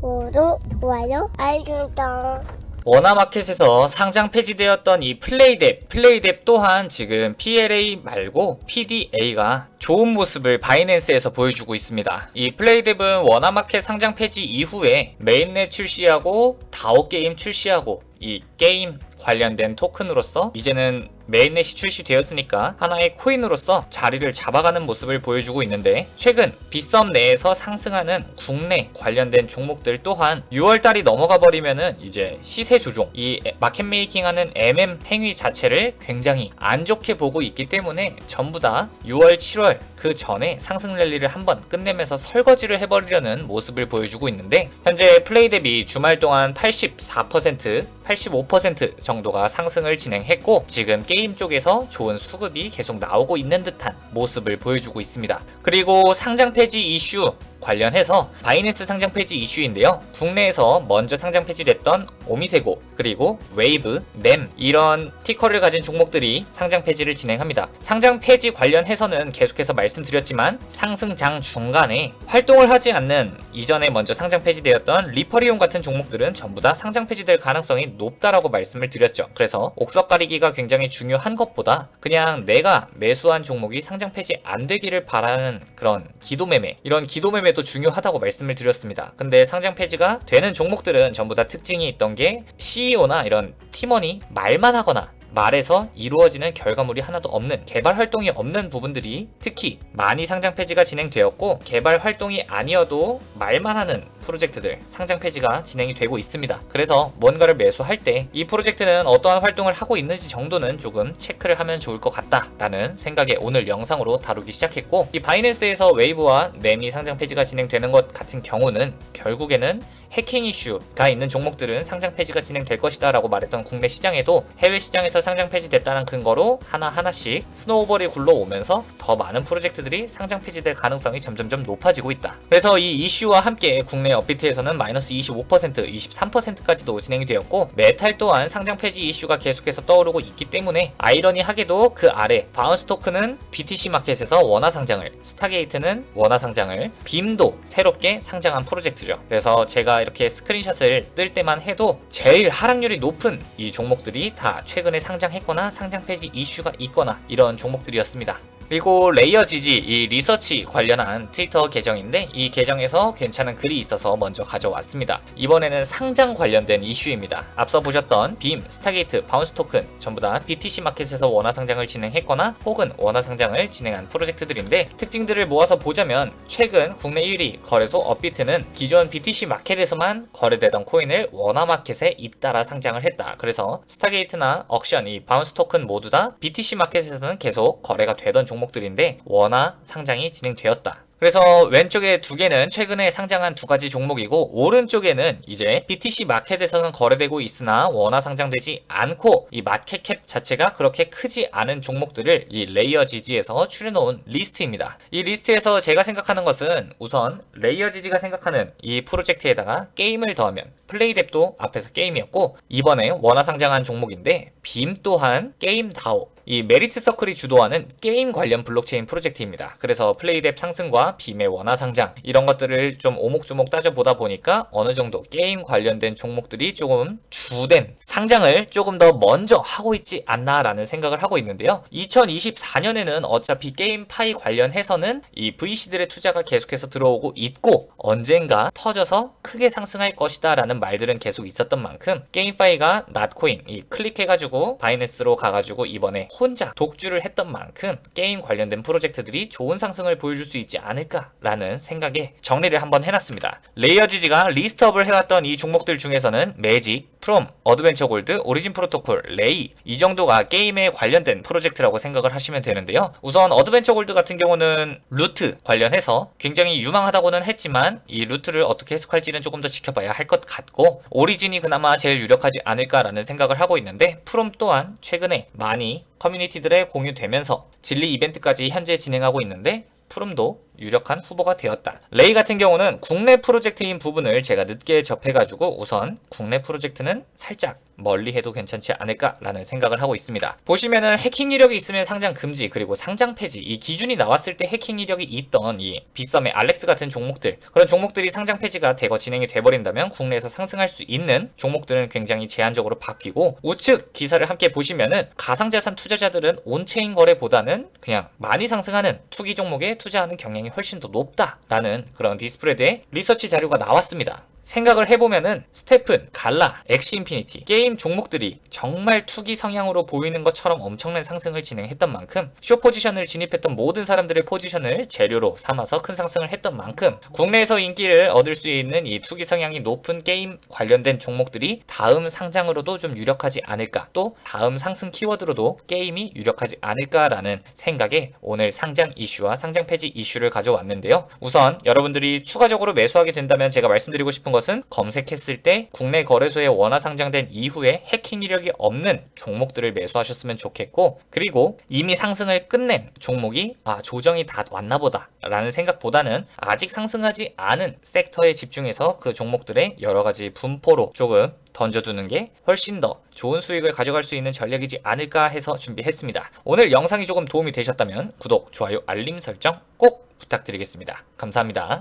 구독, 좋아요, 알림 당 워나마켓에서 상장 폐지되었던 이 플레이뎁, 플레이뎁 또한 지금 PLA 말고 PDA가 좋은 모습을 바이낸스에서 보여주고 있습니다. 이 플레이뎁은 워나마켓 상장 폐지 이후에 메인넷 출시하고 다오 게임 출시하고 이 게임 관련된 토큰으로서 이제는 메인넷이 출시되었으니까 하나의 코인으로서 자리를 잡아가는 모습을 보여주고 있는데 최근 빗썸 내에서 상승하는 국내 관련된 종목들 또한 6월달이 넘어가 버리면은 이제 시세 조종 이 마켓 메이킹하는 MM 행위 자체를 굉장히 안 좋게 보고 있기 때문에 전부 다 6월 7월 그 전에 상승 랠리를 한번 끝내면서 설거지를 해버리려는 모습을 보여주고 있는데 현재 플레이 대비 주말 동안 84% 85% 정도가 상승을 진행했고 지금 게임 쪽에서 좋은 수급이 계속 나오고 있는 듯한 모습을 보여주고 있습니다. 그리고 상장 폐지 이슈 관련해서 바이낸스 상장 폐지 이슈인데요. 국내에서 먼저 상장 폐지됐던 오미세고 그리고 웨이브, 램 이런 티커를 가진 종목들이 상장 폐지를 진행합니다. 상장 폐지 관련해서는 계속해서 말씀드렸지만 상승장 중간에 활동을 하지 않는 이전에 먼저 상장 폐지되었던 리퍼리온 같은 종목들은 전부 다 상장 폐지될 가능성이 높다라고 말씀을 드렸죠. 그래서 옥석 가리기가 굉장히 중요한 것보다 그냥 내가 매수한 종목이 상장 폐지 안 되기를 바라는 그런 기도매매 이런 기도매매 도 중요하다고 말씀을 드렸습니다. 근데 상장 폐지가 되는 종목들은 전부 다 특징이 있던 게 CEO나 이런 팀원이 말만 하거나 말에서 이루어지는 결과물이 하나도 없는 개발 활동이 없는 부분들이 특히 많이 상장 폐지가 진행되었고 개발 활동이 아니어도 말만 하는 프로젝트들 상장 폐지가 진행이 되고 있습니다. 그래서 뭔가를 매수할 때 이 프로젝트는 어떠한 활동을 하고 있는지 정도는 조금 체크를 하면 좋을 것 같다라는 생각에 오늘 영상으로 다루기 시작했고 이 바이낸스에서 웨이브와 램이 상장 폐지가 진행되는 것 같은 경우는 결국에는 해킹 이슈가 있는 종목들은 상장 폐지가 진행될 것이다 라고 말했던 국내 시장에도 해외 시장에서 상장 폐지됐다는 근거로 하나하나씩 스노우볼이 굴러오면서 더 많은 프로젝트들이 상장 폐지될 가능성이 점점점 높아지고 있다. 그래서 이 이슈와 함께 국내 업비트에서는 마이너스 25%, 23%까지도 진행이 되었고 메탈 또한 상장 폐지 이슈가 계속해서 떠오르고 있기 때문에 아이러니하게도 그 아래 바운스 토크는 BTC 마켓에서 원화 상장을, 스타게이트는 원화 상장을, 빔도 새롭게 상장한 프로젝트죠. 그래서 이렇게 스크린샷을 뜰 때만 해도 제일 하락률이 높은 이 종목들이 다 최근에 상장했거나 상장 폐지 이슈가 있거나 이런 종목들이었습니다. 그리고 레이어 지지 이 리서치 관련한 트위터 계정인데 이 계정에서 괜찮은 글이 있어서 먼저 가져왔습니다. 이번에는 상장 관련된 이슈입니다. 앞서 보셨던 빔, 스타게이트, 바운스 토큰 전부 다 BTC 마켓에서 원화 상장을 진행했거나 혹은 원화 상장을 진행한 프로젝트들인데 특징들을 모아서 보자면 최근 국내 1위 거래소 업비트는 기존 BTC 마켓에서만 거래되던 코인을 원화 마켓에 잇따라 상장을 했다. 그래서 스타게이트나 억션 이 바운스 토큰 모두 다 BTC 마켓에서는 계속 거래가 되던 종목 들인데 원화 상장이 진행되었다. 그래서 왼쪽에 두 개는 최근에 상장한 두 가지 종목이고 오른쪽에는 이제 BTC 마켓에서는 거래되고 있으나 원화 상장되지 않고 이 마켓 캡 자체가 그렇게 크지 않은 종목들을 이 레이어 지지에서 추려놓은 리스트입니다. 이 리스트에서 제가 생각하는 것은 우선 레이어 지지가 생각하는 이 프로젝트에다가 게임을 더하면 플레이뎁도 앞에서 게임이었고 이번에 원화 상장한 종목인데 빔 또한 게임 다오 이 메리트 서클이 주도하는 게임 관련 블록체인 프로젝트입니다. 그래서 플레이뎁 상승과 빔의 원화 상장 이런 것들을 좀 오목조목 따져보다 보니까 어느 정도 게임 관련된 종목들이 조금 주된 상장을 조금 더 먼저 하고 있지 않나라는 생각을 하고 있는데요. 2024년에는 어차피 게임 파이 관련해서는 이 VC들의 투자가 계속해서 들어오고 있고 언젠가 터져서 크게 상승할 것이다라는 말들은 계속 있었던 만큼 게임 파이가 낫코인 이 클릭해가지고 바이낸스로 가가지고 이번에 혼자 독주를 했던 만큼 게임 관련된 프로젝트들이 좋은 상승을 보여줄 수 있지 않을까라는 생각에 정리를 한번 해놨습니다. 레이어 지지가 리스트업을 해왔던 이 종목들 중에서는 매직, 프롬, 어드벤처 골드, 오리진 프로토콜, 레이 이 정도가 게임에 관련된 프로젝트라고 생각을 하시면 되는데요. 우선 어드벤처 골드 같은 경우는 루트 관련해서 굉장히 유망하다고는 했지만 이 루트를 어떻게 해석할지는 조금 더 지켜봐야 할 것 같고 오리진이 그나마 제일 유력하지 않을까라는 생각을 하고 있는데 프롬 또한 최근에 많이 커뮤니티들에 공유되면서 진리 이벤트까지 현재 진행하고 있는데 프롬도 유력한 후보가 되었다. 레이 같은 경우는 국내 프로젝트인 부분을 제가 늦게 접해가지고 우선 국내 프로젝트는 살짝 멀리 해도 괜찮지 않을까라는 생각을 하고 있습니다. 보시면은 해킹 이력이 있으면 상장 금지 그리고 상장 폐지 이 기준이 나왔을 때 해킹 이력이 있던 이 비썸의 알렉스 같은 종목들 그런 종목들이 상장 폐지가 되고 진행이 돼버린다면 국내에서 상승할 수 있는 종목들은 굉장히 제한적으로 바뀌고 우측 기사를 함께 보시면은 가상자산 투자자들은 온체인 거래보다는 그냥 많이 상승하는 투기 종목에 투자하는 경향이 훨씬 더 높다라는 그런 디스프레드의 리서치 자료가 나왔습니다. 생각을 해보면은 스테픈, 갈라, 엑시 인피니티 게임 종목들이 정말 투기 성향으로 보이는 것처럼 엄청난 상승을 진행했던 만큼 쇼 포지션을 진입했던 모든 사람들의 포지션을 재료로 삼아서 큰 상승을 했던 만큼 국내에서 인기를 얻을 수 있는 이 투기 성향이 높은 게임 관련된 종목들이 다음 상장으로도 좀 유력하지 않을까 또 다음 상승 키워드로도 게임이 유력하지 않을까라는 생각에 오늘 상장 이슈와 상장 폐지 이슈를 가져왔는데요. 우선 여러분들이 추가적으로 매수하게 된다면 제가 말씀드리고 싶은 것은 검색했을 때 국내 거래소에 원화 상장된 이후에 해킹 이력이 없는 종목들을 매수하셨으면 좋겠고 그리고 이미 상승을 끝낸 종목이 아 조정이 다 왔나 보다 라는 생각보다는 아직 상승하지 않은 섹터에 집중해서 그 종목들의 여러 가지 분포로 조금 던져두는 게 훨씬 더 좋은 수익을 가져갈 수 있는 전략이지 않을까 해서 준비했습니다. 오늘 영상이 조금 도움이 되셨다면 구독, 좋아요, 알림 설정 꼭 부탁드리겠습니다. 감사합니다.